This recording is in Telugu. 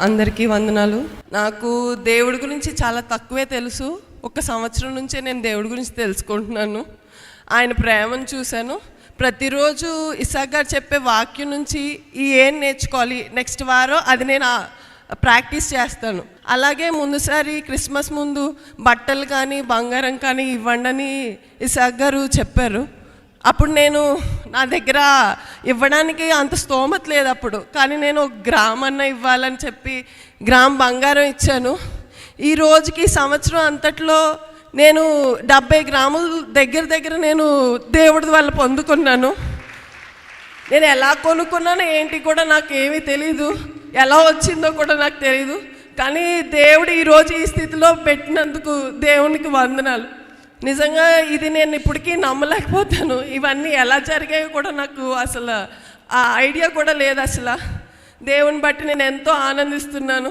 అందరికీ వందనాలు. నాకు దేవుడి గురించి చాలా తక్కువే తెలుసు. ఒక సంవత్సరం నుంచే నేను దేవుడి గురించి తెలుసుకుంటున్నాను. ఆయన ప్రేమను చూశాను. ప్రతిరోజు ఇసాక్ గారు చెప్పే వాక్యం నుంచి ఈ ఏం నేర్చుకోవాలి నెక్స్ట్ వారం అది నేను ప్రాక్టీస్ చేస్తాను. అలాగే ముందుసారి క్రిస్మస్ ముందు బట్టలు కానీ బంగారం కానీ ఇవ్వండి అని ఇసాక్ గారు చెప్పారు. అప్పుడు నేను నా దగ్గర ఇవ్వడానికి అంత స్తోమత లేదు అప్పుడు. కానీ నేను ఒక గ్రామ్ అన్న ఇవ్వాలని చెప్పి గ్రామ్ బంగారం ఇచ్చాను. ఈ రోజుకి సంవత్సరం అంతట్లో నేను డెబ్బై గ్రాముల దగ్గర దగ్గర నేను దేవుడి వల్ల పొందుకున్నాను. నేను ఎలా కొనుక్కున్నానో ఏంటి కూడా నాకు ఏమీ తెలీదు. ఎలా వచ్చిందో కూడా నాకు తెలీదు. కానీ దేవుడు ఈరోజు ఈ స్థితిలో పెట్టినందుకు దేవునికి వందనాలు. నిజంగా ఇది నేను ఇప్పటికీ నమ్మలేకపోతాను. ఇవన్నీ ఎలా జరిగాయో కూడా నాకు అసలు ఆ ఐడియా కూడా లేదు అసలు. దేవుని బట్టి నేను ఎంతో ఆనందిస్తున్నాను.